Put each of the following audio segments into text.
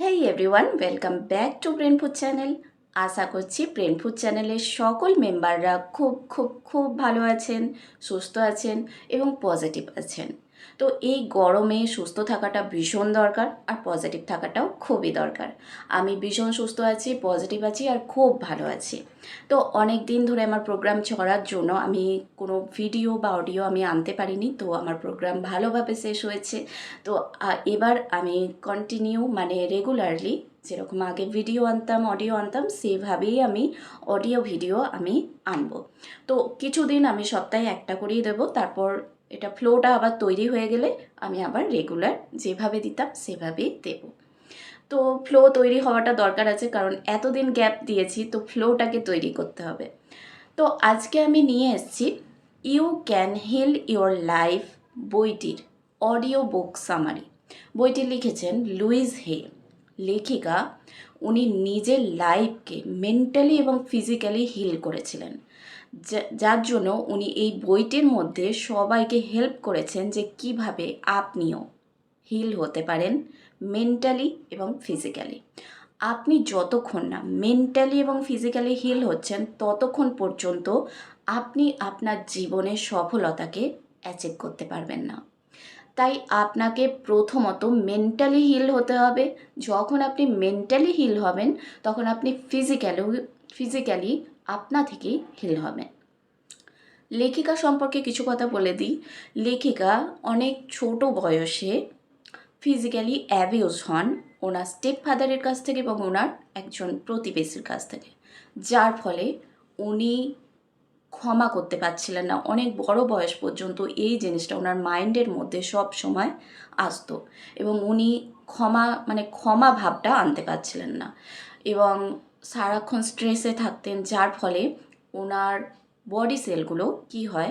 Hey everyone welcome back to brain food channel আশা করছি brain food চ্যানেলের সকল মেম্বাররা খুব খুব খুব ভালো আছেন, সুস্থ আছেন এবং পজিটিভ আছেন। তো এই গরমে সুস্থ থাকাটা ভীষণ দরকার আর পজিটিভ থাকাটাও খুবই দরকার। আমি ভীষণ সুস্থ আছি পজিটিভ আছি আর খুব ভালো আছি। তো অনেক দিন ধরে আমার প্রোগ্রাম ছড়ার জন্য আমি কোনো ভিডিও বা অডিও আমি আনতে পারিনি, তো আমার প্রোগ্রাম ভালোভাবে শেষ হয়েছে। তো এবার আমি কন্টিনিউ মানে রেগুলারলি যেরকম আগে ভিডিও আনতাম অডিও আনতাম, সেভাবেই আমি অডিও ভিডিও আমি আনব। তো কিছুদিন আমি সপ্তাহে একটা করেই দেবো, তারপর এটা ফ্লোটা আবার তৈরি হয়ে গেলে আমি আবার রেগুলার যেভাবে দিতাম সেভাবেই দেব। তো ফ্লো তৈরি হওয়াটা দরকার আছে কারণ এতদিন গ্যাপ দিয়েছি, তো ফ্লোটাকে তৈরি করতে হবে। তো আজকে আমি নিয়ে এসেছি you can heal your life বইটির অডিও বুক সামারি। বইটি লিখেছেন লুইস হে। লেখিকা, উনি নিজের লাইফকে মেন্টালি এবং ফিজিক্যালি হিল করেছিলেন। যার জন্য উনি এই বইটির মধ্যে সবাইকে হেল্প করেছেন যে কীভাবে আপনিও হিল হতে পারেন মেন্টালি এবং ফিজিক্যালি আপনি যতক্ষণ না মেন্টালি এবং ফিজিক্যালি হিল হচ্ছেন, ততক্ষণ পর্যন্ত আপনি আপনার জীবনের সফলতাকে অ্যাচিভ করতে পারবেন না। তাই আপনাকে প্রথমত মেন্টালি হিল হতে হবে। যখন আপনি মেন্টালি হিল হবেন, তখন আপনি ফিজিক্যালি ফিজিক্যালি আপনা থেকেই হিল হবেন। লেখিকা সম্পর্কে কিছু কথা বলে দিই। লেখিকা অনেক ছোট বয়সে ফিজিক্যালি অ্যাবিউজ হন। ওনার স্টেপ ফাদারের কাছ থেকে এবং ওনার একজন প্রতিবেশীর কাছ থেকে। যার ফলে উনি ক্ষমা করতে পারছিলেন না। অনেক বড় বয়স পর্যন্ত এই জিনিসটা ওনার মাইন্ডের মধ্যে সব সময় আসতো এবং উনি ক্ষমা মানে ক্ষমা ভাবটা আনতে পারছিলেন না। এবং সারাক্ষণ স্ট্রেসে থাকতেন, যার ফলে ওনার বডি সেলগুলো কি হয়?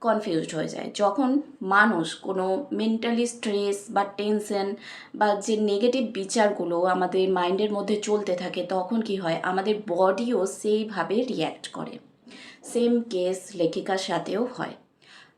কনফিউজড হয়ে যায়। যখন মানুষ কোনো মেন্টালি স্ট্রেস বা টেনশন বা যে নেগেটিভ বিচারগুলো আমাদের মাইন্ডের মধ্যে চলতে থাকে, তখন কি হয়? আমাদের বডিও সেইভাবে রিয়্যাক্ট করে। সেম কেস লেখিকার সাথেও হয়।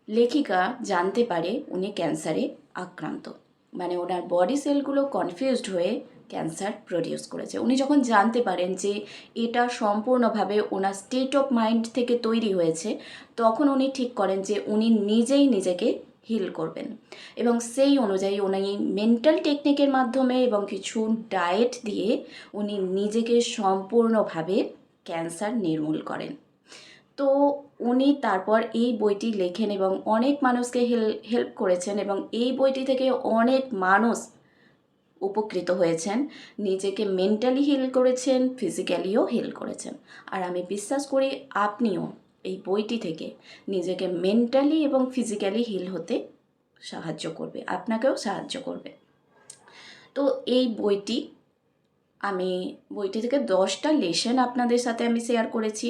লেখিকা জানতে পারে উনি ক্যান্সারে আক্রান্ত। মানে ওনার বডি সেলগুলো কনফিউজড হয়ে ক্যান্সার প্রডিউস করেছে। উনি যখন জানতে পারেন যে এটা সম্পূর্ণভাবে ওনার স্টেট অফ মাইন্ড থেকে তৈরি হয়েছে, তখন উনি ঠিক করেন যে উনি নিজেই নিজেকে হিল করবেন। এবং সেই অনুযায়ী উনি মেন্টাল টেকনিকের মাধ্যমে এবং কিছু ডায়েট দিয়ে উনি নিজেকে সম্পূর্ণভাবে ক্যান্সার নির্মূল করেন। তো উনি তারপর এই বইটি লেখেন এবং অনেক মানুষকে হেল্প করেছেন এবং এই বইটি থেকে অনেক মানুষ উপকৃত হয়েছেন। নিজেকে মেন্টালি হিল করেছেন, ফিজিক্যালিও হিল করেছেন। আর আমি বিশ্বাস করি আপনিও এই বইটি থেকে নিজেকে মেন্টালি এবং ফিজিক্যালি হিল হতে সাহায্য করবে, আপনাকেও সাহায্য করবে। তো এই বইটি আমি বইটি থেকে দশটা লেসন আপনাদের সাথে আমি শেয়ার করেছি।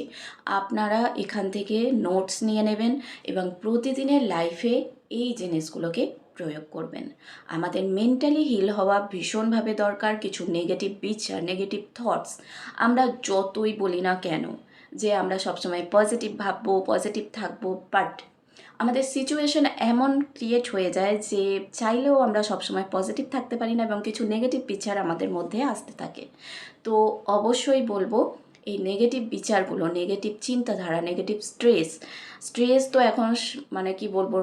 আপনারা এখান থেকে নোটস নিয়ে নেবেন এবং প্রতিদিনের লাইফে এই জিনিসগুলোকে প্রয়োগ করবেন। আমাদের মেন্টালি হিল হওয়া ভীষণভাবে দরকার, কিছু নেগেটিভ বিচার নেগেটিভ থটস আমরা যতই বলি না কেন যে আমরা সবসময় পজিটিভ ভাববো পজিটিভ থাকব বাট আমাদের সিচুয়েশন এমন ক্রিয়েট হয়ে যায় যে চাইলেও আমরা সবসময় পজিটিভ থাকতে পারি না এবং কিছু নেগেটিভ বিচার আমাদের মধ্যে আসতে থাকে। তো অবশ্যই বলব, এই নেগেটিভ বিচারগুলো নেগেটিভ চিন্তাধারা নেগেটিভ স্ট্রেস স্ট্রেস তো এখন মানে কি বলব,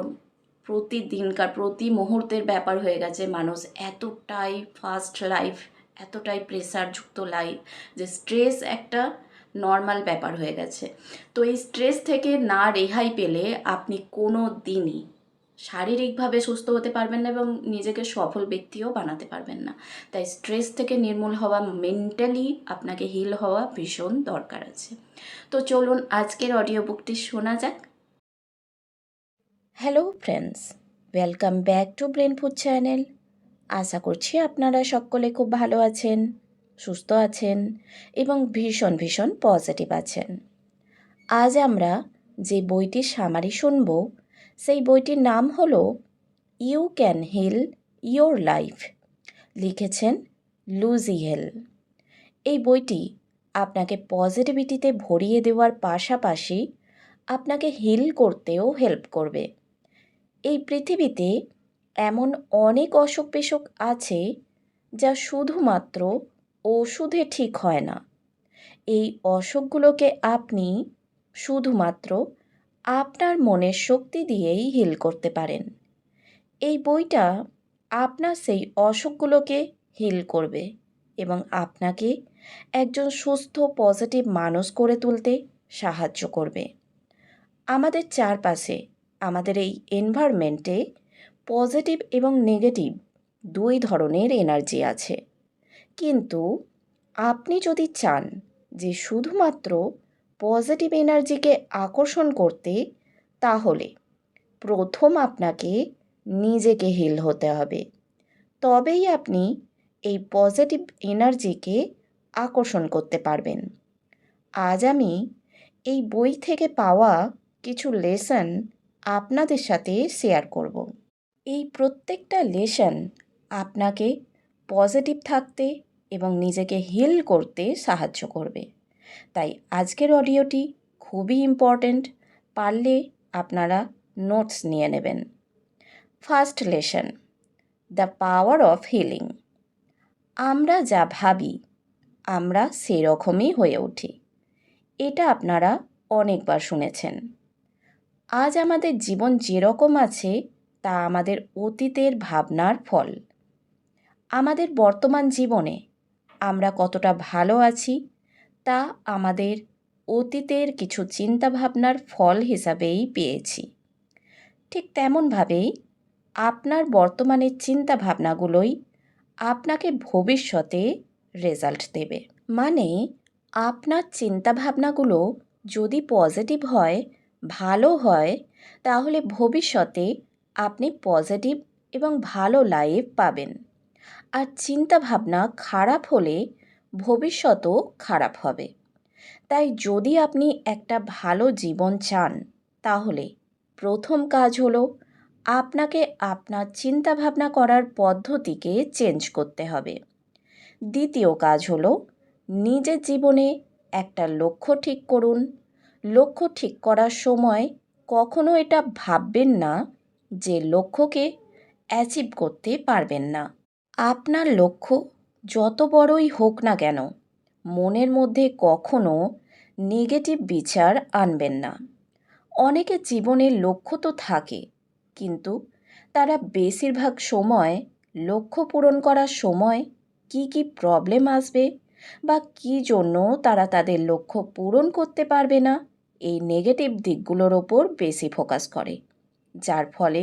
প্রতিদিনকার, প্রতি মুহূর্তের ব্যাপার হয়ে গেছে। মানুষ এতটাই ফাস্ট লাইফ এতটাই প্রেসারযুক্ত লাইফ যে স্ট্রেস একটা নর্মাল ব্যাপার হয়ে গেছে। তো এই স্ট্রেস থেকে না রেহাই পেলে আপনি কোনো দিনই শারীরিকভাবে সুস্থ হতে পারবেন না এবং নিজেকে সফল ব্যক্তিও বানাতে পারবেন না। তাই স্ট্রেস থেকে নির্মূল হওয়া মেন্টালি আপনাকে হিল হওয়া ভীষণ দরকার আছে। তো চলুন আজকের অডিও বুকটি শোনা যাক। Hello friends welcome back to brain food channel আশা করছি আপনারা সকলে খুব ভালো আছেন। সুস্থ আছেন এবং ভীষণ ভীষণ পজিটিভ আছেন। আজ আমরা যে বইটির সামারি শুনব, সেই বইটির নাম হল you can heal your life লিখেছেন লুজি হেল। এই বইটি আপনাকে পজিটিভিটিতে ভরিয়ে দেওয়ার পাশাপাশি আপনাকে হিল করতেও হেল্প করবে। এই পৃথিবীতে এমন অনেক অসুখ বিসুখ আছে যা শুধুমাত্র ওষুধে ঠিক হয় না। এই অসুখগুলোকে আপনি শুধুমাত্র আপনার মনের শক্তি দিয়েই হিল করতে পারেন। এই বইটা আপনার সেই অসুখগুলোকে হিল করবে এবং আপনাকে একজন সুস্থ পজিটিভ মানুষ করে তুলতে সাহায্য করবে। আমাদের চারপাশে, আমাদের এই এনভায়রনমেন্টে পজিটিভ এবং নেগেটিভ দুই ধরনের এনার্জি আছে। কিন্তু আপনি যদি চান যে শুধুমাত্র পজিটিভ এনার্জিকে আকর্ষণ করতে, তাহলে প্রথম আপনাকে নিজেকে হিল হতে হবে। তবেই আপনি এই পজিটিভ এনার্জিকে আকর্ষণ করতে পারবেন। আজ আমি এই বই থেকে পাওয়া কিছু লেসন আপনাদের সাথে শেয়ার করব। এই প্রত্যেকটা লেসন আপনাকে পজিটিভ থাকতে এবং নিজেকে হিল করতে সাহায্য করবে। তাই আজকের অডিওটি খুবই ইম্পর্ট্যান্ট পারলে আপনারা নোটস নিয়ে নেবেন। First lesson the power of healing আমরা যা ভাবি, আমরা সেরকমই হয়ে উঠি। এটা আপনারা অনেকবার শুনেছেন। আজ আমাদের জীবন যেরকম আছে, তা আমাদের অতীতের ভাবনার ফল। আমাদের বর্তমান জীবনে আমরা কতটা ভালো আছি তা আমাদের অতীতের কিছু চিন্তাভাবনার ফল হিসাবেই পেয়েছি। ঠিক তেমনভাবেই আপনার বর্তমানের চিন্তাভাবনাগুলোই আপনাকে ভবিষ্যতে রেজাল্ট দেবে। মানে আপনার চিন্তাভাবনাগুলো যদি পজিটিভ হয়, ভালো হয়, তাহলে ভবিষ্যতে আপনি পজিটিভ এবং ভালো লাইফ পাবেন। আর চিন্তাভাবনা খারাপ হলে ভবিষ্যতও খারাপ হবে। তাই যদি আপনি একটা ভালো জীবন চান, তাহলে প্রথম কাজ হলো আপনাকে আপনার চিন্তাভাবনা করার পদ্ধতিকে চেঞ্জ করতে হবে। দ্বিতীয় কাজ হলো নিজের জীবনে একটা লক্ষ্য ঠিক করুন। লক্ষ্য ঠিক করার সময় কখনো এটা ভাববেন না যে লক্ষ্যকে অ্যাচিভ করতে পারবেন না। আপনার লক্ষ্য যত বড়ই হোক না কেন, মনের মধ্যে কখনো নেগেটিভ বিচার আনবেন না। অনেকে জীবনের লক্ষ্য তো থাকে, কিন্তু তারা বেশিরভাগ সময় লক্ষ্য পূরণ করার সময় কি কি প্রবলেম আসবে বা কী জন্য তারা তাদের লক্ষ্য পূরণ করতে পারবে না, এই নেগেটিভ দিকগুলোর ওপর বেশি ফোকাস করে। যার ফলে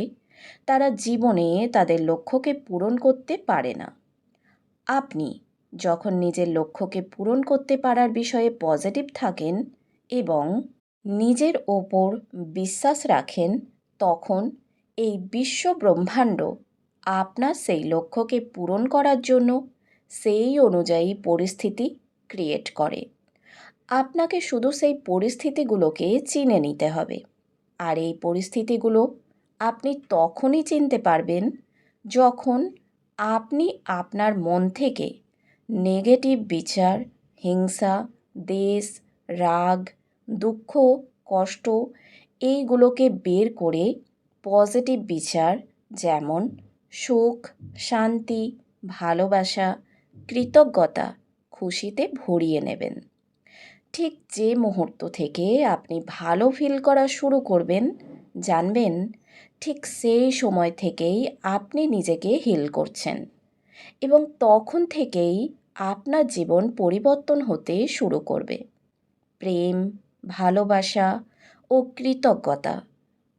তারা জীবনে তাদের লক্ষ্যকে পূরণ করতে পারে না। আপনি যখন নিজের লক্ষ্যকে পূরণ করতে পারার বিষয়ে পজিটিভ থাকেন এবং নিজের ওপর বিশ্বাস রাখেন, তখন এই বিশ্ব ব্রহ্মাণ্ড আপনার সেই লক্ষ্যকে পূরণ করার জন্য সেই অনুযায়ী পরিস্থিতি ক্রিয়েট করে। আপনাকে শুধু সেই পরিস্থিতিগুলোকে চিনে নিতে হবে। আর এই পরিস্থিতিগুলো আপনি তখনই চিনতে পারবেন যখন আপনি আপনার মন থেকে নেগেটিভ বিচার, হিংসা, দেশ, রাগ, দুঃখ, কষ্ট এইগুলোকে বের করে পজিটিভ বিচার যেমন সুখ, শান্তি, ভালোবাসা, কৃতজ্ঞতা, খুশিতে ভরিয়ে নেবেন। ঠিক যে মুহূর্ত থেকে আপনি ভালো ফিল করা শুরু করবেন, জানবেন ঠিক সেই সময় থেকেই আপনি নিজেকে হিল করছেন এবং তখন থেকেই আপনার জীবন পরিবর্তন হতে শুরু করবে। প্রেম, ভালোবাসা ও কৃতজ্ঞতা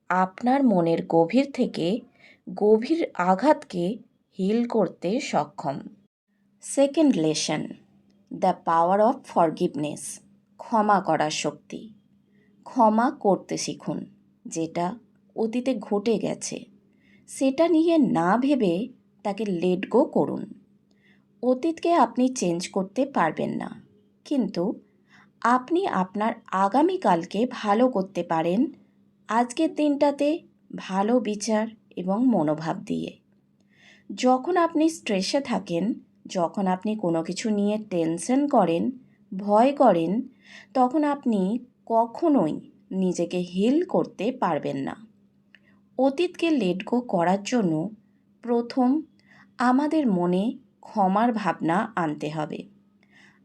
আপনার মনের গভীর থেকে গভীর আঘাতকে হিল করতে সক্ষম। Second lesson the power of forgiveness ক্ষমা করার শক্তি। ক্ষমা করতে শিখুন, যেটা অতীতে ঘটে গেছে। সেটা নিয়ে না ভেবে তাকে লেট গো করুন। অতীতকে আপনি চেঞ্জ করতে পারবেন না। কিন্তু আপনি আপনার আগামীকালকে ভালো করতে পারেন আজকের দিনটাতে ভালো বিচার এবং মনোভাব দিয়ে। যখন আপনি স্ট্রেসে থাকেন, যখন আপনি কোনো কিছু নিয়ে টেনশন করেন, ভয় করেন, তখন আপনি কখনোই নিজেকে হিল করতে পারবেন না। অতীতকে লেট গো করার জন্য প্রথম আমাদের মনে ক্ষমার ভাবনা আনতে হবে।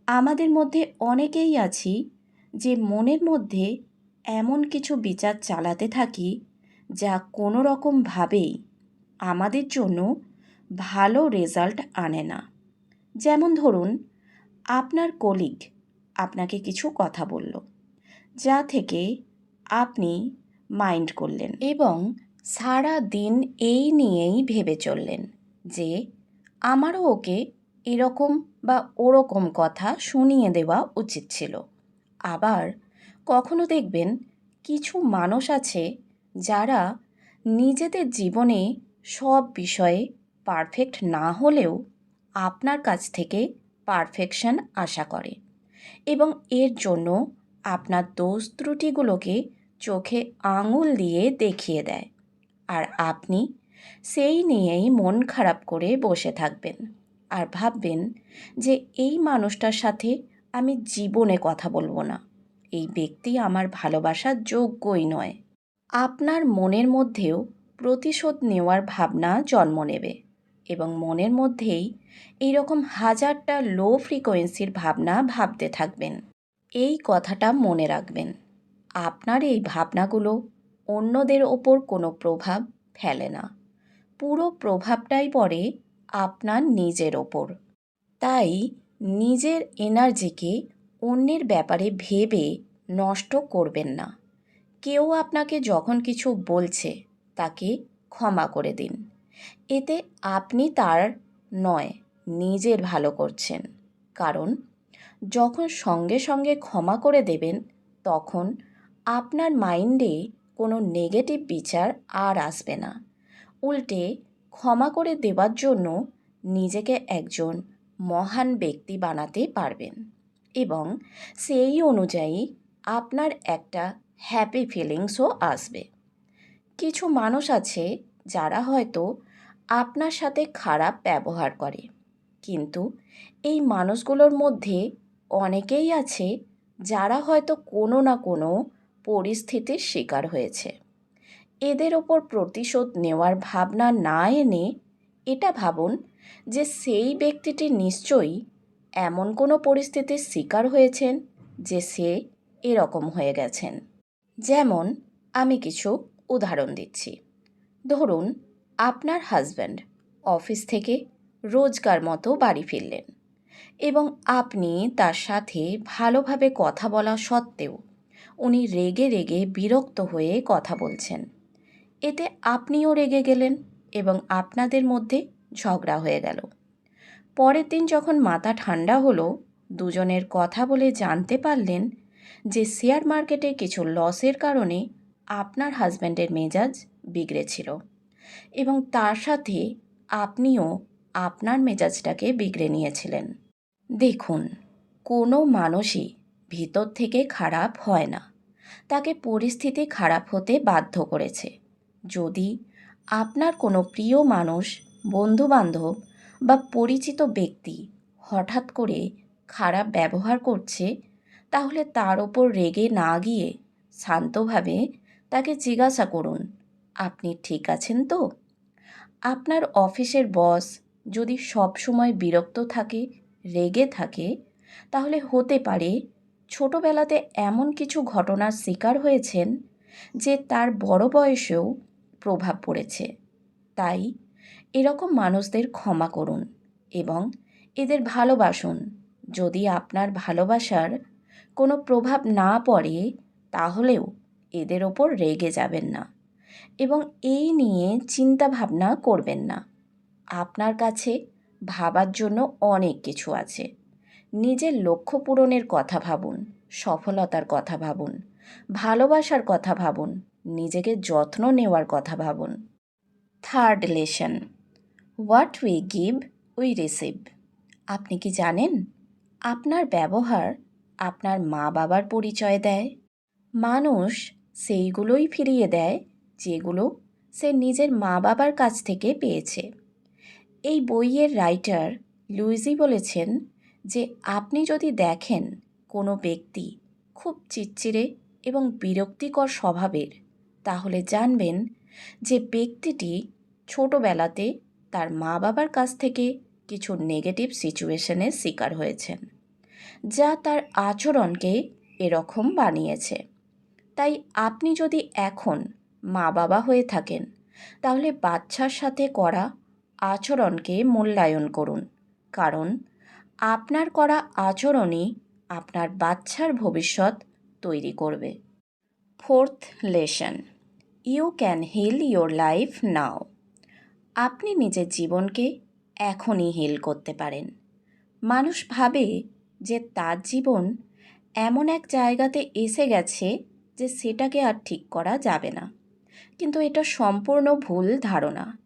আমাদের মধ্যে অনেকেই আছি যে মনের মধ্যে এমন কিছু বিচার চালাতে থাকি যা কোনো রকমভাবেই আমাদের জন্য ভালো রেজাল্ট আনে না। যেমন ধরুন, আপনার কলিগ আপনাকে কিছু কথা বলল, যা থেকে আপনি মাইন্ড করলেন এবং সারা দিন এই নিয়েই ভেবে চললেন যে আমারও ওকে এরকম বা ওরকম কথা শুনিয়ে দেওয়া উচিত ছিল। আবার কখনো দেখবেন কিছু মানুষ আছে যারা নিজেদের জীবনে সব বিষয়ে পারফেক্ট না হলেও আপনার কাছ থেকে পারফেকশন আশা করে এবং এর জন্য আপনার দোষ ত্রুটিগুলোকে চোখে আঙুল দিয়ে দেখিয়ে দেয়। আর আপনি সেই নিয়েই মন খারাপ করে বসে থাকবেন আর ভাববেন যে এই মানুষটার সাথে আমি জীবনে কথা বলব না। এই ব্যক্তি আমার ভালোবাসার যোগ্যই নয়। আপনার মনের মধ্যেও প্রতিশোধ নেওয়ার ভাবনা জন্ম নেবে এবং মনের মধ্যেই এইরকম হাজারটা লো ফ্রিকোয়েন্সির ভাবনা ভাবতে থাকবেন। এই কথাটা মনে রাখবেন। আপনার এই ভাবনাগুলো অন্যদের ওপর কোনো প্রভাব ফেলে না। পুরো প্রভাবটাই পড়ে আপনার নিজের ওপর। তাই নিজের এনার্জিকে অন্যের ব্যাপারে ভেবে নষ্ট করবেন না। কেউ আপনাকে যখন কিছু বলছে, তাকে ক্ষমা করে দিন। এতে আপনি তার নয়, নিজের ভালো করছেন। কারণ, যখন সঙ্গে সঙ্গে ক্ষমা করে দেবেন, তখন আপনার মাইন্ডে কোনো নেগেটিভ বিচার আর আসবে না। উল্টে ক্ষমা করে দেওয়ার জন্য নিজেকে একজন মহান ব্যক্তি বানাতে পারবেন এবং সেই অনুযায়ী আপনার একটা হ্যাপি ফিলিংসও আসবে। কিছু মানুষ আছে যারা হয়তো আপনার সাথে খারাপ ব্যবহার করে, কিন্তু এই মানুষগুলোর মধ্যে অনেকেই আছে যারা হয়তো কোনো না কোনো পরিস্থিতির শিকার হয়েছে। এদের ওপর প্রতিশোধ নেওয়ার ভাবনা না এনে এটা ভাবুন যে সেই ব্যক্তিটি নিশ্চয়ই এমন কোনো পরিস্থিতির শিকার হয়েছেন যে সে এরকম হয়ে গেছেন। যেমন আমি কিছু উদাহরণ দিচ্ছি। ধরুন, আপনার হাজব্যান্ড অফিস থেকে রোজকার মতো বাড়ি ফিরলেন এবং আপনি তার সাথে ভালোভাবে কথা বলা সত্ত্বেও উনি রেগে রেগে বিরক্ত হয়ে কথা বলছেন। এতে আপনিও রেগে গেলেন এবং আপনাদের মধ্যে ঝগড়া হয়ে গেল। পরের দিন যখন মাথা ঠান্ডা হলো, দুজনের কথা বলে জানতে পারলেন যে শেয়ার মার্কেটে কিছু লসের কারণে আপনার হাজব্যান্ডের মেজাজ বিগড়েছিল এবং তার সাথে আপনিও আপনার মেজাজটাকে বিগড়ে নিয়েছিলেন। দেখুন, কোনো মানুষই ভিতর থেকে খারাপ হয় না। তাকে পরিস্থিতি খারাপ হতে বাধ্য করেছে। যদি আপনার কোনো প্রিয় মানুষ, বন্ধুবান্ধব বা পরিচিত ব্যক্তি হঠাৎ করে খারাপ ব্যবহার করছে, তাহলে তার ওপর রেগে না গিয়ে শান্তভাবে তাকে জিজ্ঞাসা করুন, আপনি ঠিক আছেন তো? আপনার অফিসের বস যদি সব সময় বিরক্ত থাকে, রেগে থাকে, তাহলে হতে পারে ছোটোবেলাতে এমন কিছু ঘটনার শিকার হয়েছেন যে তার বড় বয়সেও প্রভাব পড়েছে। তাই এরকম মানুষদের ক্ষমা করুন এবং এদের ভালোবাসুন। যদি আপনার ভালোবাসার কোনো প্রভাব না পড়ে, তাহলেও এদের ওপর রেগে যাবেন না এবং এই নিয়ে চিন্তা ভাবনা করবেন না। আপনার কাছে ভাবার জন্য অনেক কিছু আছে। নিজের লক্ষ্য পূরণের কথা ভাবুন, সফলতার কথা ভাবুন, ভালোবাসার কথা ভাবুন, নিজেকে যত্ন নেওয়ার কথা ভাবুন। Third lesson what we give we receive আপনি কি জানেন? আপনার ব্যবহার আপনার মা বাবার পরিচয় দেয়। মানুষ সেইগুলোই ফিরিয়ে দেয় যেগুলো সে নিজের মা বাবার কাছ থেকে পেয়েছে। এই বইয়ের রাইটার লুইজি বলেছেন যে আপনি যদি দেখেন কোনো ব্যক্তি খুব চিচ্চিরে এবং বিরক্তিকর স্বভাবের, তাহলে জানবেন যে ব্যক্তিটি ছোটোবেলাতে তার মা বাবার কাছ থেকে কিছু নেগেটিভ সিচুয়েশনের শিকার হয়েছেন, যা তার আচরণকে এরকম বানিয়েছে। তাই আপনি যদি এখন মা বাবা হয়ে থাকেন, তাহলে বাচ্চার সাথে করা আচরণকে মূল্যায়ন করুন, কারণ আপনার করা আচরণই আপনার বাচ্চার ভবিষ্যৎ তৈরি করবে। Fourth lesson, you can heal your life now. আপনি নিজের জীবনকে এখনই হিল করতে পারেন। মানুষ ভাবে যে তার জীবন এমন এক জায়গাতে এসে গেছে যে সেটাকে আর ঠিক করা যাবে না। কিন্তু এটা সম্পূর্ণ ভুল ধারণা।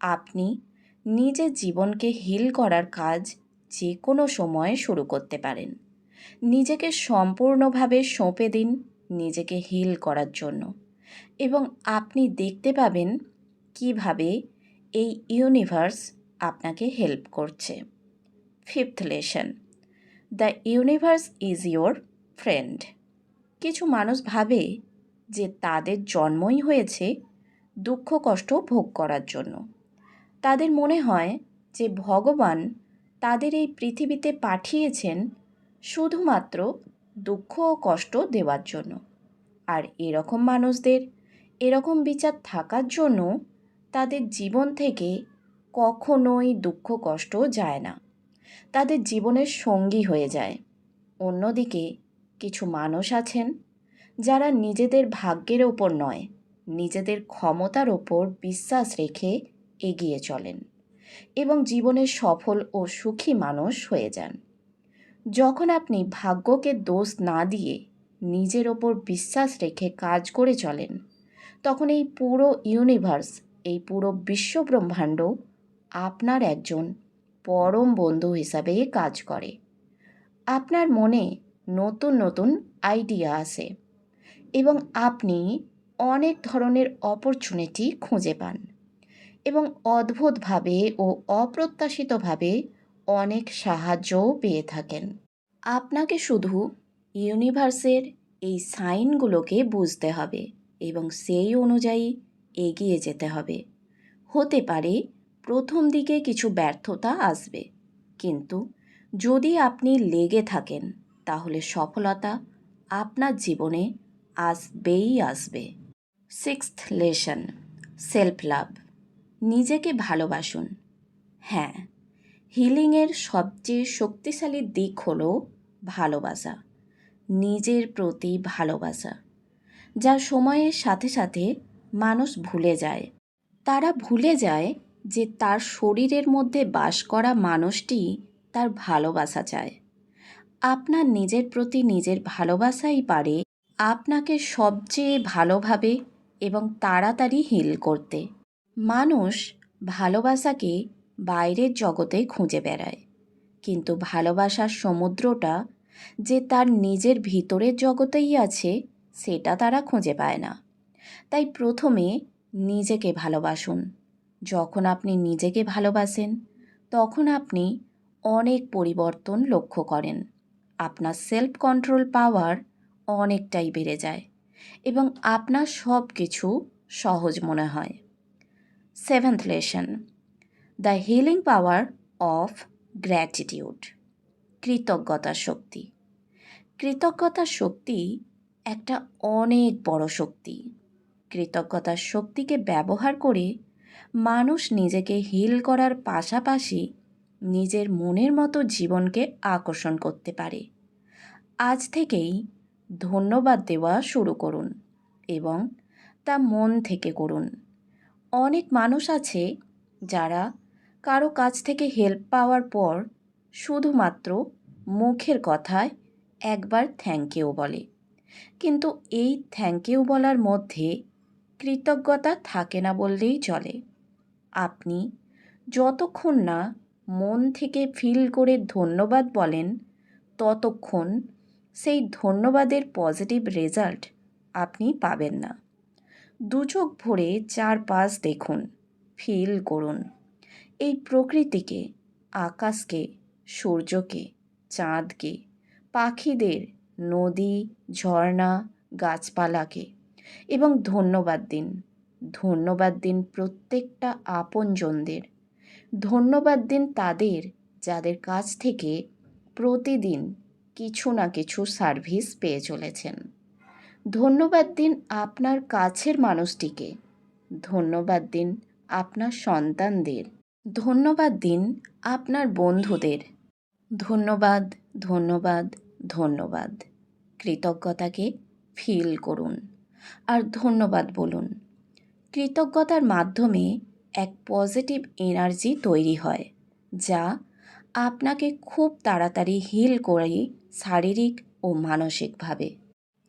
আপনি নিজের জীবনকে হিল করার কাজ যে কোনো সময় শুরু করতে পারেন। নিজেকে সম্পূর্ণভাবে সঁপে দিন, নিজেকে হিল করার জন্য। এবং আপনি দেখতে পাবেন কীভাবে এই ইউনিভার্স আপনাকে হেল্প করছে। Fifth lesson the universe is your friend কিছু মানুষ ভাবে যে তাদের জন্মই হয়েছে দুঃখ কষ্ট ভোগ করার জন্য। তাদের মনে হয় যে ভগবান তাদের এই পৃথিবীতে পাঠিয়েছেন শুধুমাত্র দুঃখ ও কষ্ট দেওয়ার জন্য। আর এরকম মানুষদের, এরকম বিচার থাকার জন্য তাদের জীবন থেকে কখনোই দুঃখ, কষ্ট যায় না। তাদের জীবনের সঙ্গী হয়ে যায়। অন্যদিকে কিছু মানুষ আছেন যারা নিজেদের ভাগ্যের ওপর নয়, নিজেদের ক্ষমতার ওপর বিশ্বাস রেখে এগিয়ে চলেন। এবং জীবনে সফল ও সুখী মানুষ হয়ে যান। যখন আপনি ভাগ্যকে দোষ না দিয়ে নিজের ওপর বিশ্বাস রেখে কাজ করে চলেন, তখন এই পুরো ইউনিভার্স এই পুরো বিশ্বব্রহ্মাণ্ড আপনার একজন পরম বন্ধু হিসাবে কাজ করে। আপনার মনে নতুন নতুন আইডিয়া আসে এবং আপনি অনেক ধরনের অপরচুনিটি খুঁজে পান। এবং অদ্ভুতভাবে ও অপ্রত্যাশিতভাবে অনেক সাহায্যও পেয়ে থাকেন। আপনাকে শুধু ইউনিভার্সের এই সাইনগুলোকে বুঝতে হবে এবং সেই অনুযায়ী এগিয়ে যেতে হবে। হতে পারে প্রথম দিকে কিছু ব্যর্থতা আসবে, কিন্তু যদি আপনি লেগে থাকেন, তাহলে সফলতা আপনার জীবনে আসবেই আসবে। Sixth lesson, self love. নিজেকে ভালোবাসুন। হ্যাঁ হিলিংয়ের সবচেয়ে শক্তিশালী দিক হলো ভালোবাসা, নিজের প্রতি ভালোবাসা, যা সময়ের সাথে সাথে মানুষ ভুলে যায়। তারা ভুলে যায় যে তার শরীরের মধ্যে বাস করা মানুষটি তার ভালোবাসা চায়। আপনার নিজের প্রতি নিজের ভালোবাসাই পারে আপনাকে সবচেয়ে ভালোভাবে এবং তাড়াতাড়ি হিল করতে। মানুষ ভালোবাসাকে বাইরের জগতে খুঁজে বেড়ায়, কিন্তু ভালোবাসার সমুদ্রটা যে তার নিজের ভিতরের জগতেই আছে, সেটা তারা খুঁজে পায় না। তাই প্রথমে নিজেকে ভালোবাসুন। যখন আপনি নিজেকে ভালোবাসেন, তখন আপনি অনেক পরিবর্তন লক্ষ্য করেন। আপনার সেলফ কন্ট্রোল পাওয়ার অনেকটাই বেড়ে যায় এবং আপনার সব কিছু সহজ মনে হয়। Seventh lesson the healing power of gratitude কৃতজ্ঞতার শক্তি কৃতজ্ঞতার শক্তি একটা অনেক বড় শক্তি। কৃতজ্ঞতার শক্তিকে ব্যবহার করে মানুষ নিজেকে হিল করার পাশাপাশি নিজের মনের মতো জীবনকে আকর্ষণ করতে পারে। আজ থেকেই ধন্যবাদ দেওয়া শুরু করুন এবং তা মন থেকে করুন। অনেক মানুষ আছে যারা কারও কাছ থেকে হেল্প পাওয়ার পর শুধুমাত্র মুখের কথায় একবার থ্যাংক ইউ বলে। কিন্তু এই থ্যাংক ইউ বলার মধ্যে কৃতজ্ঞতা থাকে না বললেই চলে। আপনি যতক্ষণ না মন থেকে ফিল করে ধন্যবাদ বলেন, ততক্ষণ সেই ধন্যবাদের পজিটিভ রেজাল্ট আপনি পাবেন না। দু চোখ ভরে চারপাশ দেখুন, ফিল করুন। এই প্রকৃতিকে, আকাশকে, সূর্যকে, চাঁদকে, পাখিদের নদী, ঝর্ণা, গাছপালাকে এবং ধন্যবাদ দিন। ধন্যবাদ দিন প্রত্যেকটা আপনজনদের। ধন্যবাদ দিন তাদের যাদের কাছ থেকে প্রতিদিন কিছু না কিছু সার্ভিস পেয়ে চলেছেন। ধন্যবাদ দিন আপনার কাছের মানুষটিকে। ধন্যবাদ দিন আপনার সন্তানদের। ধন্যবাদ দিন আপনার বন্ধুদের। ধন্যবাদ ধন্যবাদ ধন্যবাদ। কৃতজ্ঞতাকে ফিল করুন। আর ধন্যবাদ বলুন। কৃতজ্ঞতার মাধ্যমে এক পজিটিভ এনার্জি তৈরি হয়, যা আপনাকে খুব তাড়াতাড়ি হিল করে শারীরিক ও মানসিকভাবে।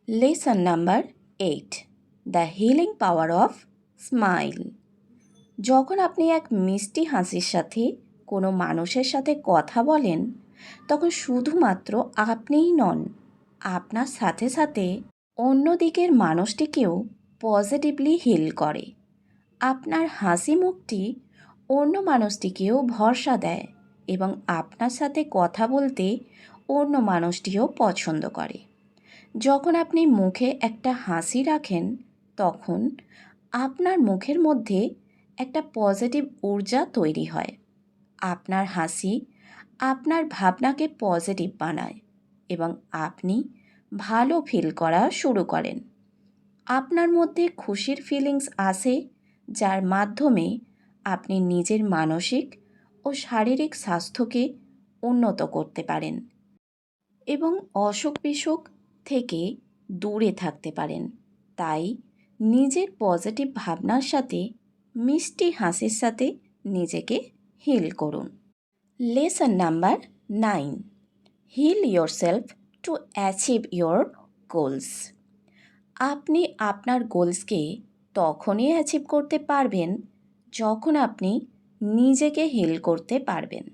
Lesson number eight the healing power of smile যখন আপনি এক মিষ্টি হাসির সাথে কোনো মানুষের সাথে কথা বলেন, তখন শুধুমাত্র আপনিই নন, আপনার সাথে সাথে অন্য দিকের মানুষটিকেও পজিটিভলি হিল করে। আপনার হাসি মুখটি অন্য মানুষটিকেও ভরসা দেয় এবং আপনার সাথে কথা বলতে অন্য মানুষটিও পছন্দ করে। যখন আপনি মুখে একটা হাসি রাখেন, তখন আপনার মুখের মধ্যে একটা পজিটিভ ঊর্জা তৈরি হয়। আপনার হাসি আপনার ভাবনাকে পজিটিভ বানায় এবং আপনি ভালো ফিল করা শুরু করেন। আপনার মধ্যে খুশির ফিলিংস আসে, যার মাধ্যমে আপনি নিজের মানসিক ও শারীরিক স্বাস্থ্যকে উন্নত করতে পারেন। এবং অসুখ বিসুখ থেকে দূরে থাকতে পারেন। তাই নিজের পজিটিভ ভাবনার সাথে, মিষ্টি হাসির সাথে নিজেকে হিল করুন। Lesson number nine heal yourself to achieve your goals আপনি আপনার গোলসকে তখনই অ্যাচিভ করতে পারবেন যখন আপনি নিজেকে হিল করতে পারবেন।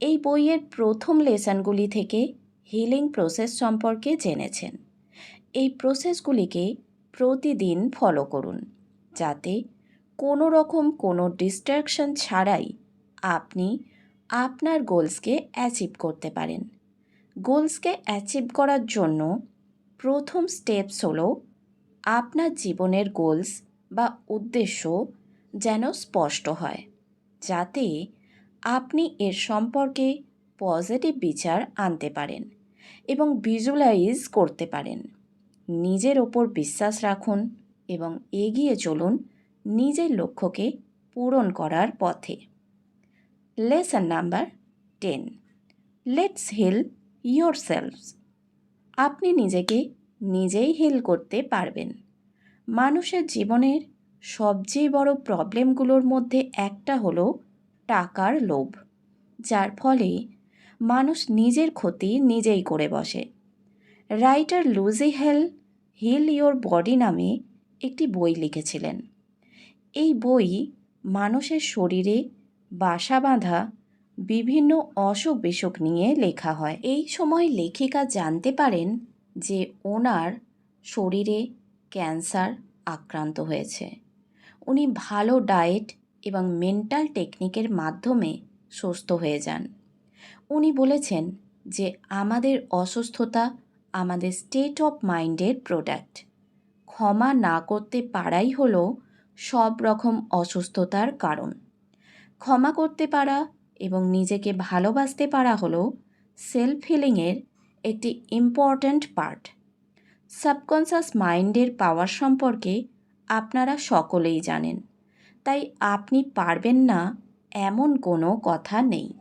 এই বইয়ের প্রথম লেসনগুলি থেকে হিলিং প্রসেস সম্পর্কে জেনেছেন। এই প্রসেসগুলিকে প্রতিদিন ফলো করুন, যাতে কোনো রকম কোনো ডিস্ট্র্যাকশন ছাড়াই আপনি আপনার গোলসকে অ্যাচিভ করতে পারেন। গোলসকে অ্যাচিভ করার জন্য প্রথম স্টেপস হলো আপনার জীবনের গোলস বা উদ্দেশ্য যেন স্পষ্ট হয়, যাতে আপনি এর সম্পর্কে পজিটিভ বিচার আনতে পারেন। এবং ভিজুয়ালাইজ করতে পারেন। নিজের ওপর বিশ্বাস রাখুন এবং এগিয়ে চলুন নিজের লক্ষ্যকে পূরণ করার পথে। Lesson number ten. Let's heal yourselves আপনি নিজেকে নিজেই হিল করতে পারবেন। মানুষের জীবনের সবচেয়ে বড় প্রবলেমগুলোর মধ্যে একটা হলো টাকার লোভ, যার ফলে মানুষ নিজের ক্ষতি নিজেই করে বসে। Writer Louise Hay, heal your body নামে একটি বই লিখেছিলেন। এই বই মানুষের শরীরে বাসা বাঁধা বিভিন্ন অসুখ বিসুখ নিয়ে লেখা হয়। এই সময় লেখিকা জানতে পারেন যে ওনার শরীরে ক্যান্সার আক্রান্ত হয়েছে। উনি ভালো ডায়েট এবং মেন্টাল টেকনিকের মাধ্যমে সুস্থ হয়ে যান। উনি বলেছেন যে আমাদের অসুস্থতা আমাদের স্টেট অফ মাইন্ডের প্রোডাক্ট ক্ষমা না করতে পারাই হলো সব রকম অসুস্থতার কারণ। ক্ষমা করতে পারা এবং নিজেকে ভালোবাসতে পারা হলো সেলফ হিলিংয়ের একটি ইম্পর্ট্যান্ট পার্ট সাবকনসাস মাইন্ডের পাওয়ার সম্পর্কে আপনারা সকলেই জানেন, তাই আপনি পারবেন না এমন কোনো কথা নেই।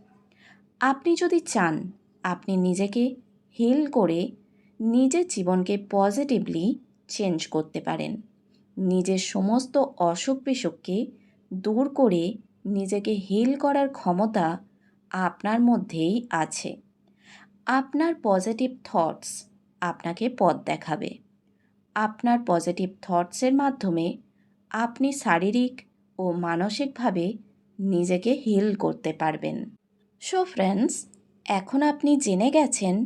আপনি যদি চান আপনি নিজেকে হিল করে নিজের জীবনকে পজিটিভলি চেঞ্জ করতে পারেন। নিজের সমস্ত অসুখ বিসুখকে দূর করে নিজেকে হিল করার ক্ষমতা আপনার মধ্যেই আছে। আপনার পজিটিভ থটস আপনাকে পথ দেখাবে। আপনার পজিটিভ থটসের মাধ্যমে আপনি শারীরিক ও মানসিকভাবে নিজেকে হিল করতে পারবেন। সো ফ্রেন্ডস এখন আপনি জেনে গেছেন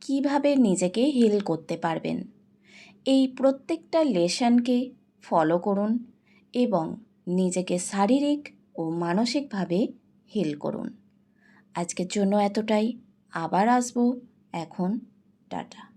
কীভাবে নিজেকে হিল করতে পারবেন। এই প্রত্যেকটা লেশনকে ফলো করুন এবং নিজেকে শারীরিক ও মানসিকভাবে হিল করুন। আজকের জন্য এতটাই। আবার আসব এখন। টাটা।